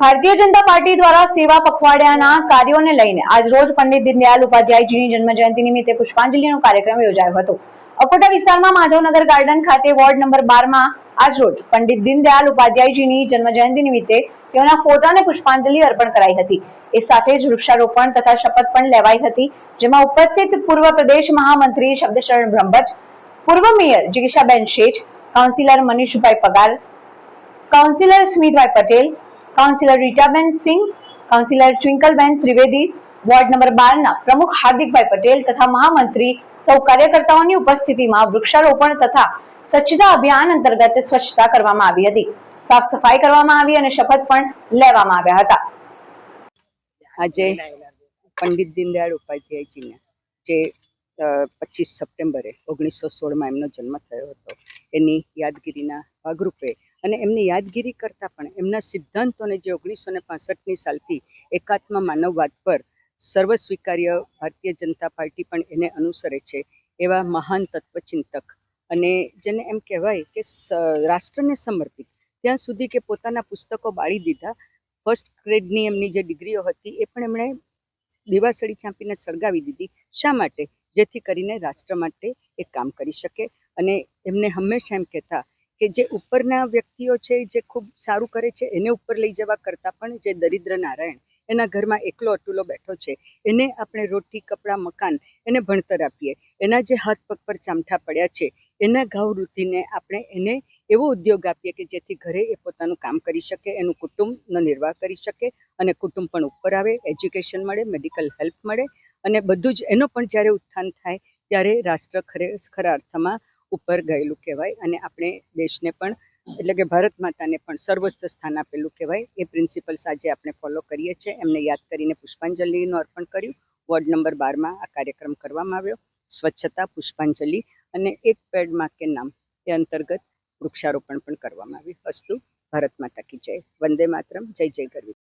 Bharatiya Janata party દ્વારા સેવા પખવાડિયાના કાર્યોને લઈને આજરોજ પંડિત દીનદયાલ ઉપાધ્યાયજીની જન્મજયંતિ નિમિત્તે પુષ્પાંજલિનો કાર્યક્રમ યોજાયો હતો. અકોટા વિસ્તારમાં માધવનગર ગાર્ડન ખાતે વોર્ડ નંબર બારમાં આજરોજ પંડિત દીનદયાલ ઉપાધ્યાયજીની જન્મજયંતિ નિમિત્તે તેઓના ફોટાને પુષ્પાંજલિ અર્પણ કરાઈ હતી. એ સાથે જ વૃક્ષારોપણ તથા શપથ પણ લેવાઈ હતી, જેમાં ઉપસ્થિત પૂર્વ પ્રદેશ મહામંત્રી શબ્દશરણ બ્રહ્મભટ્ટ, પૂર્વ મેયર જિગીશાબેન શેઠ, councillor Manishbhai Pagar, councillor Smitbhai Patel councillor Ritaben Singh councillor Twinkleben Trivedi ward number બારના પ્રમુખ હાર્દિકભાઈ પટેલ તથા મહામંત્રી સૌ કાર્યકર્તાઓની ઉપસ્થિતિમાં વૃક્ષારોપણ તથા સ્વચ્છતા અભિયાન અંતર્ગત સ્વચ્છતા કરવામાં આવી હતી. સાફ સફાઈ કરવામાં આવી અને શપથ પણ લેવામાં આવ્યા હતા. આજે પંડિત દીનદયાળ ઉપાધ્યાયજીના જે પચીસ સપ્ટેમ્બરે ઓગણીસો સોળમાં એમનો જન્મ થયો હતો, એની યાદગીરીના ભાગરૂપે અને એમની યાદગીરી કરતાં પણ એમના સિદ્ધાંતોને જે ઓગણીસો ને પાસઠની સાલથી એકાત્મ માનવવાદ પર સર્વસ્વીકાર્ય ભારતીય જનતા પાર્ટી પણ એને અનુસરે છે એવા મહાન તત્વચિંતક. અને જેને એમ કહેવાય કે રાષ્ટ્રને સમર્પિત. ત્યાં સુધી કે પોતાના પુસ્તકો બાળી દીધા. ફર્સ્ટ ગ્રેડની એમની જે ડિગ્રીઓ હતી એ પણ એમણે દિવાસળી ચાંપીને સળગાવી દીધી. શા માટે? જેથી કરીને રાષ્ટ્ર માટે એ કામ કરી શકે. અને એમને હંમેશા એમ કહેતા કે જે ઉપરના વ્યક્તિઓ છે, જે ખૂબ સારું કરે છે, એને ઉપર લઈ જવા કરતાં પણ જે દરિદ્ર નારાયણ એના ઘરમાં એકલો અટુલો બેઠો છે, એને આપણે રોટી, કપડાં, મકાન એને ભણતર આપીએ. એના જે હાથ પગ પર ચામઠા પડ્યા છે, એના ઘાવ વૃદ્ધિને આપણે એને એવો ઉદ્યોગ આપીએ કે જેથી ઘરે એ પોતાનું કામ કરી શકે, એનું કુટુંબનો નિર્વાહ કરી શકે અને કુટુંબ પણ ઉપર આવે, એજ્યુકેશન મળે, મેડિકલ હેલ્પ મળે અને બધું જ એનો પણ જ્યારે ઉત્થાન થાય ત્યારે રાષ્ટ્ર ખરે ખરા અર્થમાં ઉપર ગયેલું કહેવાય અને આપણે દેશને પણ, એટલે કે ભારત માતાને પણ સર્વોચ્ચ સ્થાન આપેલું કહેવાય. એ પ્રિન્સિપલ્સ આજે આપણે ફોલો કરીએ છીએ. એમને યાદ કરીને પુષ્પાંજલિનું અર્પણ કર્યું. વોર્ડ નંબર બારમાં આ કાર્યક્રમ કરવામાં આવ્યો. સ્વચ્છતા, પુષ્પાંજલિ અને એક પેડ કે નામ એ અંતર્ગત વૃક્ષારોપણ પણ કરવામાં આવ્યું. અસ્તુ, ભારત માતા કી જય. વંદે માતરમ. જય જય ગરવી.